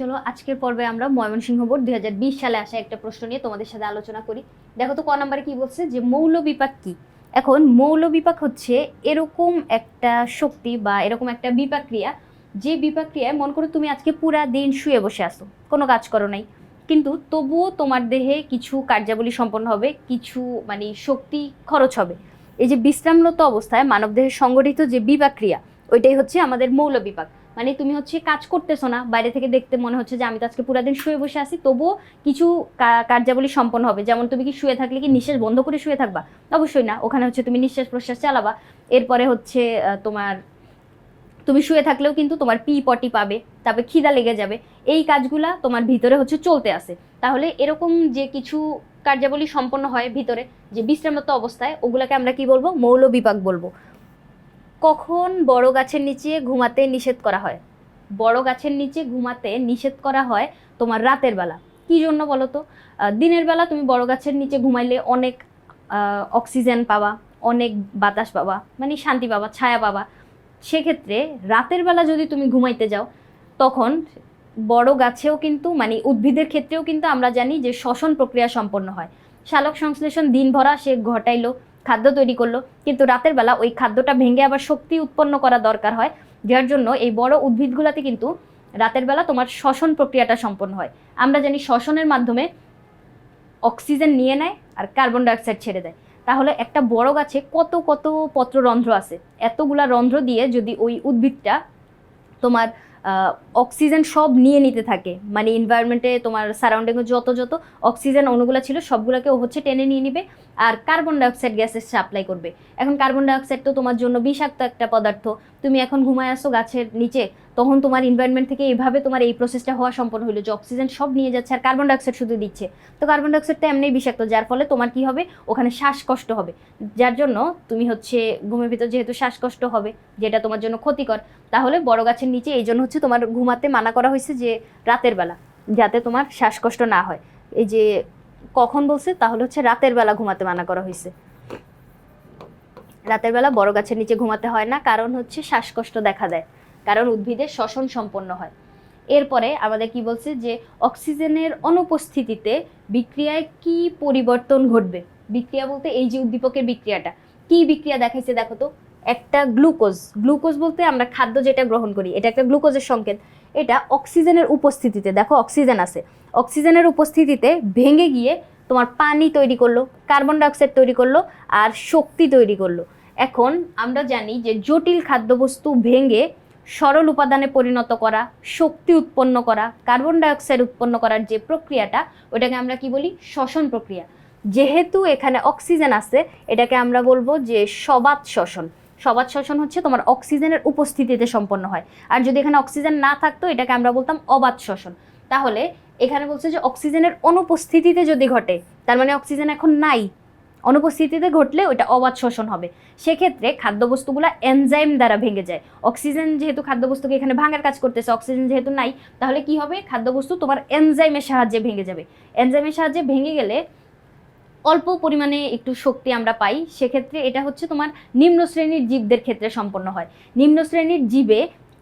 চলো, আজকের পর্বে আমরা ময়মনসিংহ বোর্ড দুই হাজার বিশ সালে আসা একটা প্রশ্ন নিয়ে তোমাদের সাথে আলোচনা করি। দেখো তো ক নাম্বারে কি বলছে যে মৌল বিপাক কি? এখন মৌল বিপাক হচ্ছে এরকম একটা শক্তি বা এরকম একটা বিপাক ক্রিয়া যে বিপাক ক্রিয়ায় মন করো তুমি আজকে পুরা দিন শুয়ে বসে আসো কোনো কাজ করো নাই। কিন্তু তবুও তোমার দেহে কিছু কার্যাবলী সম্পন্ন হবে, কিছু মানে শক্তি খরচ হবে। এই যে বিশ্রামরত অবস্থায় মানবদেহের সংগঠিত যে বিপাক ক্রিয়া ওইটাই হচ্ছে আমাদের মৌল বিপাক। মানে তুমি হচ্ছে কাজ করতেছো না, বাইরে থেকে দেখতে মনে হচ্ছে যে আমি তো আজকে পুরা দিন শুয়ে বসে আছি, তবুও কিছু কার্যাবলী সম্পন্ন হবে। যেমন তুমি কি শুয়ে থাকলে কি নিঃশ্বাস বন্ধ করে শুয়ে থাকবা? অবশ্যই না, ওখানে হচ্ছে তুমি নিঃশ্বাস প্রশ্বাস চালাবা। এরপরে হচ্ছে তোমার, তুমি শুয়ে থাকলেও কিন্তু তোমার পি পটি পাবে, তারপরে খিদা লেগে যাবে। এই কাজগুলা তোমার ভিতরে হচ্ছে চলতে আসে তাহলে এরকম যে কিছু কার্যাবলী সম্পন্ন হয় ভিতরে, যে বিশ্রামত অবস্থায়, ওগুলাকে আমরা কি বলব? মৌল বিপাক বলব। কখন বড় গাছের নিচে ঘুমাতে নিষেধ করা হয়? বড় গাছের নিচে ঘুমাতে নিষেধ করা হয় তোমার রাতের বেলা। কি জন্য বলো তো দিনের বেলা তুমি বড় গাছের নিচে ঘুমাইলে অনেক অক্সিজেন পাবা, অনেক বাতাস পাবা মানে শান্তি পাবা, ছায়া পাবা। সেক্ষেত্রে রাতের বেলা যদি তুমি ঘুমাইতে যাও, তখন বড় গাছেও কিন্তু মানে উদ্ভিদের ক্ষেত্রেও কিন্তু আমরা জানি যে শ্বসন প্রক্রিয়া সম্পন্ন হয়। শালক সংশ্লেষণ দিন ভরা সে ঘটাইলো খাদ্য তৈরি করল। কিন্তু রাতের বেলা ওই খাদ্যটা ভেঙে আবার শক্তি উৎপন্ন করা দরকার হয়। যার জন্য এই বড় উদ্ভিদগুলোতে কিন্তু রাতের বেলা তোমার শ্বসন প্রক্রিয়াটা সম্পন্ন হয়। আমরা জানি শ্বসনের মাধ্যমে অক্সিজেন নিয়ে নেয় আর কার্বন ডাইঅক্সাইড ছেড়ে দেয়। তাহলে একটা বড় গাছে কত কত পত্ররন্ধ্র আছে? এতগুলা রন্ধ্র দিয়ে যদি ওই উদ্ভিদটা তোমার অক্সিজেন সব নিয়ে নিতে থাকে মানে এনভায়রনমেন্টে তোমার সারাউন্ডিংয়ে যত যত অক্সিজেন অণুগুলো ছিল সবগুলোকে ও হচ্ছে টেনে নিয়ে নিবে। আর কার্বন ডাইঅক্সাইড গ্যাসের সাপ্লাই করবে। এখন কার্বন ডাইঅক্সাইড তো তোমার জন্য বিষাক্ত একটা পদার্থ। তুমি এখন ঘুমায় আসো গাছের নিচে, তখন তোমার এনভায়রনমেন্ট থেকে এইভাবে তোমার এই প্রসেসটা হওয়া সম্পন্ন হলো যে অক্সিজেন সব নিয়ে যাচ্ছে আর কার্বন ডাইঅক্সাইড শুধু দিচ্ছে। তো কার্বন ডাইঅক্সাইডটা এমনিই বিষাক্ত, যার ফলে তোমার কি হবে? ওখানে শ্বাসকষ্ট হবে। যার জন্য তুমি হচ্ছে ঘুমের ভিতর যেহেতু শ্বাসকষ্ট হবে, যেটা তোমার জন্য ক্ষতিকর, তাহলে বড় গাছের নিচে এই জন্য হচ্ছে তোমার ঘুমাতে মানা করা হয়েছে যে রাতের বেলা, যাতে তোমার শ্বাসকষ্ট না হয়। এই যে কখন বলছে? তাহলে হচ্ছে রাতের বেলা ঘুমাতে মানা করা হয়েছে। রাতের বেলা বড় গাছের নিচে ঘুমাতে হয় না, কারণ হচ্ছে শ্বাসকষ্ট দেখা দেয়, কারণ উদ্ভিদের শ্বসন সম্পন্ন হয়। এরপরে আমাদের কি বলছে যে, অক্সিজেনের অনুপস্থিতিতে বিক্রিয়ায় কি পরিবর্তন ঘটবে? বিক্রিয়া বলতে এই যে উদ্দীপকের বিক্রিয়াটা, কি বিক্রিয়া দেখাইছে দেখো তো? একটা গ্লুকোজ গ্লুকোজ বলতে আমরা খাদ্য যেটা গ্রহণ করি, এটা একটা গ্লুকোজের সংকেত। এটা অক্সিজেনের উপস্থিতিতে, দেখো অক্সিজেন আছে। অক্সিজেনের উপস্থিতিতে ভেঙে গিয়ে তোমার পানি তৈরি করল, কার্বন ডাইঅক্সাইড তৈরি করল আর শক্তি তৈরি করল। এখন আমরা জানি যে জটিল খাদ্যবস্তু ভেঙে সরল উপাদানে পরিণত করা, শক্তি উৎপন্ন করা, কার্বন ডাইঅক্সাইড উৎপন্ন করার যে প্রক্রিয়াটা, ওটাকে আমরা কি বলি? শ্বসন প্রক্রিয়া। যেহেতু এখানে অক্সিজেন আছে, এটাকে আমরা বলব যে সবাত শ্বসন। সবাত শ্বসন হচ্ছে তোমার অক্সিজেনের উপস্থিতিতে সম্পন্ন হয়। আর যদি এখানে অক্সিজেন না থাকতো, এটাকে আমরা বলতাম অবাত শ্বসন। তাহলে এখানে বলছে যে অক্সিজেনের অনুপস্থিতিতে যদি ঘটে, তার মানে অক্সিজেন এখন নাই, অনুপস্থিতিতে ঘটলে ওইটা অবাধ শোষণ হবে। সেক্ষেত্রে খাদ্যবস্তুগুলো এনজাইম দ্বারা ভেঙে যায়। অক্সিজেন যেহেতু খাদ্যবস্তুকে এখানে ভাঙার কাজ করতেছে, অক্সিজেন যেহেতু নাই, তাহলে কি হবে? খাদ্যবস্তু তোমার এনজাইমের সাহায্যে ভেঙে যাবে। এনজাইমের সাহায্যে ভেঙে গেলে অল্প পরিমাণে একটু শক্তি আমরা পাই, সেক্ষেত্রে এটা হচ্ছে তোমার নিম্ন শ্রেণির জীবদের ক্ষেত্রে সম্পন্ন হয়। নিম্ন শ্রেণির জীবে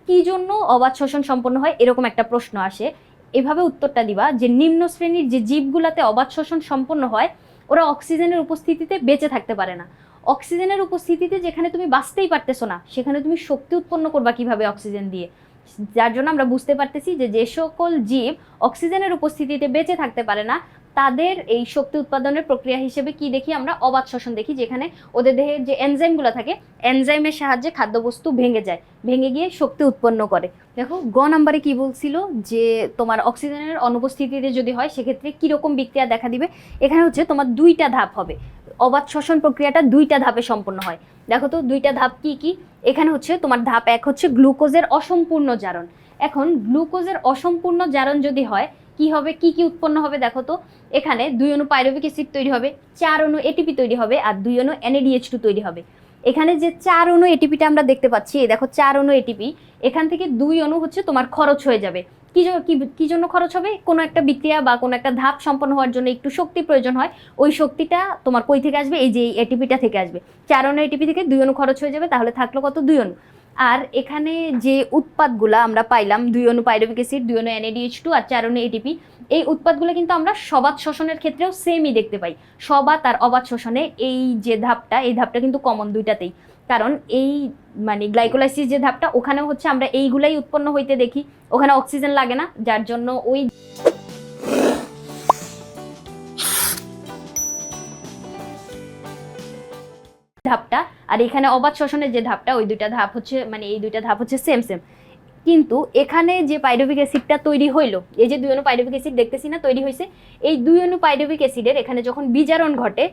কি জন্য অবাধ শোষণ সম্পন্ন হয়, এরকম একটা প্রশ্ন আসে। এভাবে উত্তরটা দিবা যে, নিম্ন শ্রেণির যে জীবগুলাতে অবাধ শোষণ সম্পন্ন হয়, ওরা অক্সিজেনের উপস্থিতিতে বেঁচে থাকতে পারে না। অক্সিজেনের উপস্থিতিতে যেখানে তুমি বাঁচতেই পারতেছো না, সেখানে তুমি শক্তি উৎপন্ন করবা কীভাবে অক্সিজেন দিয়ে? যার জন্য আমরা বুঝতে পারতেছি যে যে সকল জীব অক্সিজেনের উপস্থিতিতে বেঁচে থাকতে পারে না তাদের এই শক্তি উৎপাদনের প্রক্রিয়া হিসেবে কি দেখি আমরা? অবাধ শ্বসন দেখি, যেখানে ওদের দেহের যে এনজাইমগুলো থাকে এনজাইমের সাহায্যে খাদ্যবস্তু ভেঙে যায়, ভেঙে গিয়ে শক্তি উৎপন্ন করে। দেখো, গ নাম্বারে কি বলছিল? যে তোমার অক্সিজেনের অনুপস্থিতিতে যদি হয়, সেক্ষেত্রে কীরকম বিক্রিয়া দেখা দিবে? এখানে হচ্ছে তোমার দুইটা ধাপ হবে। অবাধ শ্বসন প্রক্রিয়াটা দুইটা ধাপে সম্পন্ন হয়। দেখো তো, দুইটা ধাপ কি কি? এখানে হচ্ছে তোমার ধাপ এক হচ্ছে গ্লুকোজের অসম্পূর্ণ জারণ। এখন, গ্লুকোজের অসম্পূর্ণ জারণ যদি হয় কি হবে, কি কি উৎপন্ন হবে, দেখো তো। এখানে দুই অণু পাইরুভিক অ্যাসিড তৈরি হবে, চার অণু এটিপি তৈরি হবে, আর দুই অণু এনএডিএইচ টু তৈরি হবে। এখানে যে চার অণু এটিপিটা আমরা দেখতে পাচ্ছি, এই দেখো চার অণু এটিপি এখান থেকে দুই অণু হচ্ছে তোমার খরচ হয়ে যাবে। কি জন্য খরচ হবে? কোনো একটা বিক্রিয়া বা কোনো একটা ধাপ সম্পন্ন হওয়ার জন্য একটু শক্তি প্রয়োজন হয়, ওই শক্তিটা তোমার কই থেকে আসবে? এই যে এটিপিটা থেকে আসবে। চার অণু এটিপি থেকে দুই অণু খরচ হয়ে যাবে, তাহলে থাকল কত? দুই অণু। আর এখানে যে উৎপাদগুলো আমরা পাইলাম, দুই অনু পাইরুভিক অ্যাসিড, দুই অনু এনএডিএইচ টু আর চার অনু এটিপি এই উৎপাদগুলো কিন্তু আমরা সবাত শোষণের ক্ষেত্রেও সেমই দেখতে পাই। সবাত আর অবাত শোষণে এই যে ধাপটা, এই ধাপটা কিন্তু কমন দুইটাতেই। কারণ এই মানে গ্লাইকোলাইসিস যে ধাপটা, ওখানেও হচ্ছে আমরা এইগুলাই উৎপন্ন হইতে দেখি। ওখানে অক্সিজেন লাগে না, যার জন্য ওই ধাপটা আর এখানে অবাধ শোষণের যে ধাপটা, ওই দুইটা ধাপ হচ্ছে মানে এই দুইটা ধাপ হচ্ছে সেম সেম কিন্তু এখানে যে পাইরুভিক অ্যাসিডটা তৈরি হইল, এই যে দুই অনু পাইরুভিক অ্যাসিড দেখতেছি না, তৈরি হয়েছে এই দুই অনু পাইরুভিক অ্যাসিডের এখানে যখন বিজারণ ঘটে,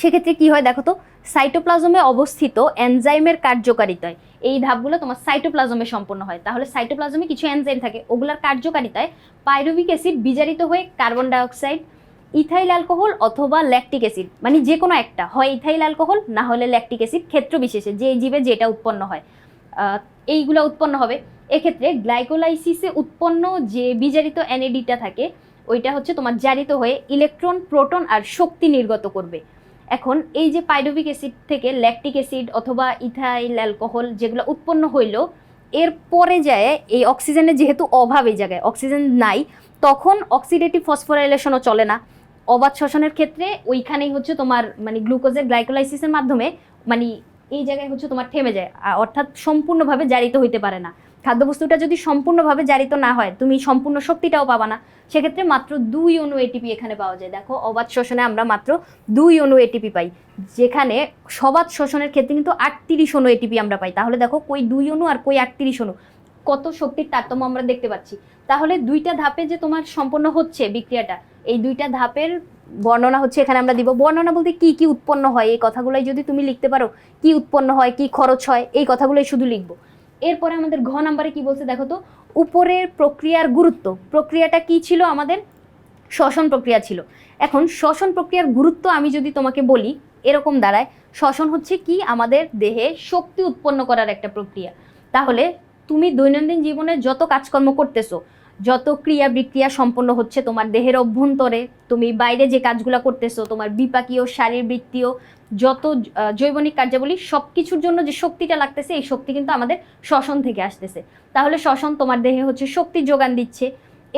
সেক্ষেত্রে কি হয় দেখো তো সাইটোপ্লাজমে অবস্থিত এনজাইমের কার্যকারিতায়, এই ধাপগুলো তোমার সাইটোপ্লাজমে সম্পন্ন হয়। তাহলে সাইটোপ্লাজমে কিছু এনজাইম থাকে, ওগুলোর কার্যকারিতায় পাইরুভিক অ্যাসিড বিজারিত হয়ে কার্বন ডাইঅক্সাইড ইথাইল অ্যালকোহল অথবা ল্যাকটিক অ্যাসিড মানে যে কোনো একটা, হয় ইথাইল অ্যালকোহল, না হলে ল্যাকটিক অ্যাসিড ক্ষেত্র বিশেষে, যে জীবে যেটা উৎপন্ন হয়। এইগুলো উৎপন্ন হবে। এক্ষেত্রে গ্লাইকোলাইসিসে উৎপন্ন যে বিজারিত এনএডিটা থাকে, ওইটা হচ্ছে তোমার জারিত হয়ে ইলেকট্রন, প্রোটন আর শক্তি নির্গত করবে। এখন এই যে পাইরুভিক অ্যাসিড থেকে ল্যাকটিক অ্যাসিড অথবা ইথাইল অ্যালকোহল যেগুলো উৎপন্ন হইল, এর পরে যায় এই অক্সিজেনের যেহেতু অভাব এই জায়গায়, অক্সিজেন নাই, তখন অক্সিডেটিভ ফসফোরাইলেশনও চলে না। অবাধ শ্বসনের ক্ষেত্রে ওইখানেই হচ্ছে তোমার মানে গ্লুকোজের গ্লাইকোলাইসিসের মাধ্যমে মানে এই জায়গায় হচ্ছে তোমার থেমে যায়। অর্থাৎ সম্পূর্ণভাবে জারিত হইতে পারে না। খাদ্যবস্তুটা যদি সম্পূর্ণভাবে জারিত না হয়, তুমি সম্পূর্ণ শক্তিটাও পাবা না। সেক্ষেত্রে মাত্র দুই অণু এটিপি এখানে পাওয়া যায়। দেখো, অবাধ শোষণে আমরা মাত্র দুই অণু এটিপি পাই। যেখানে সবাদ শোষণের ক্ষেত্রে কিন্তু আটত্রিশ অণু এটিপি আমরা পাই। তাহলে দেখো, কই দুই অণু আর কই আটত্রিশ অণু? কত শক্তির তারতম্য আমরা দেখতে পাচ্ছি। তাহলে দুইটা ধাপে যে তোমার সম্পন্ন হচ্ছে বিক্রিয়াটা, এই দুইটা ধাপের বর্ণনা হচ্ছে এখানে আমরা দিব। বর্ণনা বলতে কি কি উৎপন্ন হয়, এই কথাগুলোই যদি তুমি লিখতে পারো, কি উৎপন্ন হয়, কি খরচ হয়, এই কথাগুলোই শুধু লিখব। এরপরে আমাদের ঘ নাম্বারে কি বলছে দেখো তো, উপরের প্রক্রিয়ার গুরুত্ব। প্রক্রিয়াটা কি ছিল আমাদের? শ্বসন প্রক্রিয়া ছিল। এখন শ্বসন প্রক্রিয়ার গুরুত্ব আমি যদি তোমাকে বলি, এরকম দাঁড়ায়। শ্বসন হচ্ছে কি? আমাদের দেহে শক্তি উৎপন্ন করার একটা প্রক্রিয়া। তাহলে তুমি দৈনন্দিন জীবনে যত কাজকর্ম করতেছো, যত ক্রিয়া বিক্রিয়া সম্পন্ন হচ্ছে তোমার দেহের অভ্যন্তরে, তুমি বাইরে যে কাজগুলো করতেছো, তোমার বিপাকীয়, শারীরবৃত্তীয়, যত জৈবনিক কার্যাবলী সব কিছুর জন্য যে শক্তিটা লাগতেছে, এই শক্তি কিন্তু আমাদের শ্বসন থেকে আসতেছে। তাহলে শ্বসন তোমার দেহে হচ্ছে শক্তি যোগান দিচ্ছে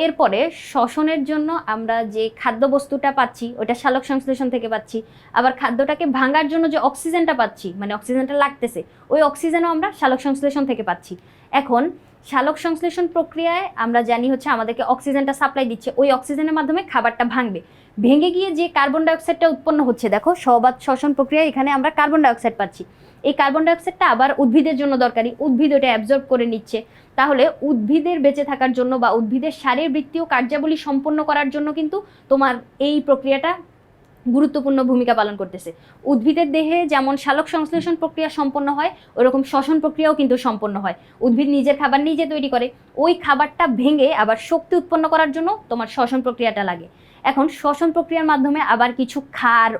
এরপরে শ্বসনের জন্য আমরা যে খাদ্যবস্তুটা পাচ্ছি ওটা শালক সংশ্লেষণ থেকে পাচ্ছি, আবার খাদ্যটাকে ভাঙার জন্য যে অক্সিজেনটা পাচ্ছি মানে অক্সিজেনটা লাগতেছে, ওই অক্সিজেনও আমরা শালক সংশ্লেষণ থেকে পাচ্ছি। এখন শালক সংশ্লেষণ প্রক্রিয়ায় আমরা জানি হচ্ছে আমাদেরকে অক্সিজেনটা সাপ্লাই দিচ্ছে, ওই অক্সিজেনের মাধ্যমে খাবারটা ভাঙবে। ভেঙে গিয়ে যে কার্বন ডাইঅক্সাইডটা উৎপন্ন হচ্ছে, দেখো সবাদ শ্বসন প্রক্রিয়ায় এখানে আমরা কার্বন ডাইঅক্সাইড পাচ্ছি। এই কার্বন ডাইঅক্সাইডটা আবার উদ্ভিদের জন্য দরকারি। উদ্ভিদ ওটা অ্যাবজর্ব করে নিচ্ছে। তাহলে উদ্ভিদের বেঁচে থাকার জন্য বা উদ্ভিদের শারীরবৃত্তীয় কার্যাবলী সম্পন্ন করার জন্য কিন্তু তোমার এই প্রক্রিয়াটা গুরুত্বপূর্ণ ভূমিকা পালন করতেছে। উদ্ভিদের দেহে যেমন শালক সংশ্লেষণ প্রক্রিয়া সম্পন্ন হয় ওরকম শ্বসন প্রক্রিয়াও কিন্তু সম্পন্ন হয়। উদ্ভিদ নিজের খাবার নিজে তৈরি করে। ওই খাবারটা ভেঙে আবার শক্তি উৎপন্ন করার জন্য তোমার শ্বসন প্রক্রিয়াটা লাগে। এখন শ্বসন প্রক্রিয়ার মাধ্যমে আবার কিছু ক্ষার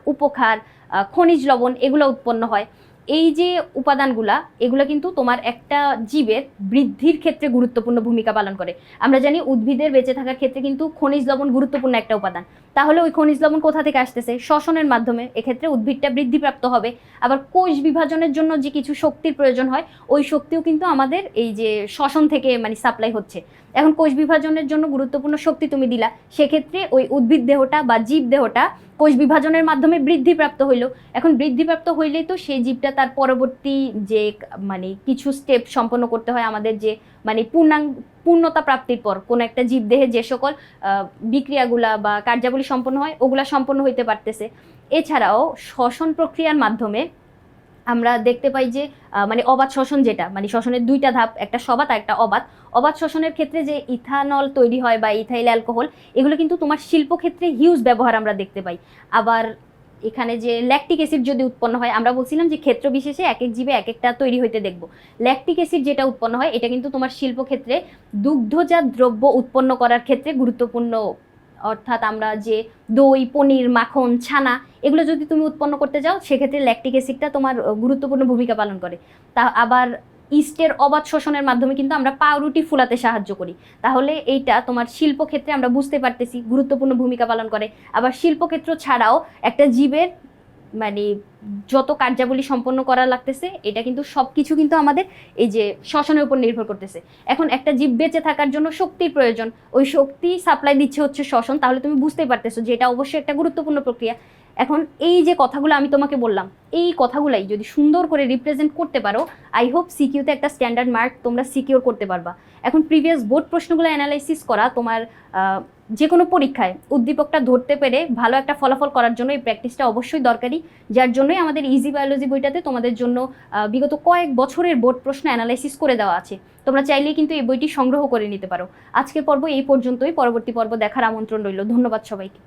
আহ, খনিজ লবণ এগুলো উৎপন্ন হয়। এই যে উপাদানগুলা, এগুলো কিন্তু তোমার একটা জীবের বৃদ্ধির ক্ষেত্রে গুরুত্বপূর্ণ ভূমিকা পালন করে। আমরা জানি উদ্ভিদের বেঁচে থাকার ক্ষেত্রে কিন্তু খনিজ লবণ গুরুত্বপূর্ণ একটা উপাদান। তাহলে ওই খনিজ লবণ কোথা থেকে আসতেছে? শ্বসনের মাধ্যমে। এক্ষেত্রে উদ্ভিদটা বৃদ্ধিপ্রাপ্ত হবে। আবার কোষ বিভাজনের জন্য যে কিছু শক্তির প্রয়োজন হয়, ওই শক্তিও কিন্তু আমাদের এই যে শ্বসন থেকে মানে সাপ্লাই হচ্ছে। এখন কোষ বিভাজনের জন্য গুরুত্বপূর্ণ শক্তি তুমি দিলা। সেক্ষেত্রে ওই উদ্ভিদ দেহটা বা জীব দেহটা কোষ বিভাজনের মাধ্যমে বৃদ্ধিপ্রাপ্ত হইল। এখন বৃদ্ধিপ্রাপ্ত হইলেই তো সেই জীবটা তার পরবর্তী যে মানে কিছু স্টেপ সম্পন্ন করতে হয় আমাদের যে মানে পূর্ণাঙ্গ পূর্ণতা প্রাপ্তির পর কোনো একটা জীব দেহে যে সকল বিক্রিয়াগুলা বা কার্যাবলী সম্পন্ন হয়, ওগুলা সম্পন্ন হইতে পারতেছে। এছাড়াও শ্বসন প্রক্রিয়ার মাধ্যমে আমরা দেখতে পাই যে মানে অবাধ শ্বসন যেটা মানে শ্বসনের দুইটা ধাপ, একটা সবাত আর একটা অবাধ। অবাধ শ্বসনের ক্ষেত্রে যে ইথানল তৈরি হয় বা ইথাইল অ্যালকোহল, এগুলো কিন্তু তোমার শিল্পক্ষেত্রে হিউজ ব্যবহার আমরা দেখতে পাই। আবার এখানে যে ল্যাকটিক অ্যাসিড যদি উৎপন্ন হয়, আমরা বলছিলাম যে ক্ষেত্র বিশেষে এক এক জীবে এক একটা তৈরি হইতে দেখব। ল্যাকটিক অ্যাসিড যেটা উৎপন্ন হয়, এটা কিন্তু তোমার শিল্পক্ষেত্রে দুগ্ধজাত দ্রব্য উৎপন্ন করার ক্ষেত্রে গুরুত্বপূর্ণ। অর্থাৎ আমরা যে দই, পনির, মাখন, ছানা, এগুলো যদি তুমি উৎপন্ন করতে যাও সেক্ষেত্রে ল্যাকটিক অ্যাসিডটা তোমার গুরুত্বপূর্ণ ভূমিকা পালন করে। তা আবার ইস্টের অবাধ শোষণের মাধ্যমে কিন্তু আমরা পাউরুটি ফুলাতে সাহায্য করি। তাহলে এইটা তোমার শিল্পক্ষেত্রে আমরা বুঝতে পারতেছি, গুরুত্বপূর্ণ ভূমিকা পালন করে। আবার শিল্পক্ষেত্র ছাড়াও একটা জীবের মানে যত কার্যাবলী সম্পন্ন করা লাগতেছে, এটা কিন্তু সব কিছু কিন্তু আমাদের এই যে শ্বসনের উপর নির্ভর করতেছে। এখন একটা জীব বেঁচে থাকার জন্য শক্তির প্রয়োজন। ওই শক্তি সাপ্লাই দিচ্ছে হচ্ছে শ্বসন তাহলে তুমি বুঝতেই পারতেছো যে এটা অবশ্যই একটা গুরুত্বপূর্ণ প্রক্রিয়া। এখন এই যে কথাগুলো আমি তোমাকে বললাম, এই কথাগুলাই যদি সুন্দর করে রিপ্রেজেন্ট করতে পারো আই হোপ সিকিউতে একটা স্ট্যান্ডার্ড মার্ক তোমরা সিকিউর করতে পারবা। এখন প্রিভিয়াস বোর্ড প্রশ্নগুলো অ্যানালাইসিস করা, তোমার যে কোনো পরীক্ষায় উদ্দীপকটা ধরতে পেরে ভালো একটা ফলাফল করার জন্য এই প্র্যাকটিসটা অবশ্যই দরকারি। যার জন্যই আমাদের ইজি বায়োলজি বইটাতে তোমাদের জন্য বিগত কয়েক বছরের বোর্ড প্রশ্ন অ্যানালাইসিস করে দেওয়া আছে। তোমরা চাইলেই কিন্তু এই বইটি সংগ্রহ করে নিতে পারো। আজকের পর্ব এই পর্যন্তই, পরবর্তী পর্ব দেখার আমন্ত্রণ রইল। ধন্যবাদ সবাইকে।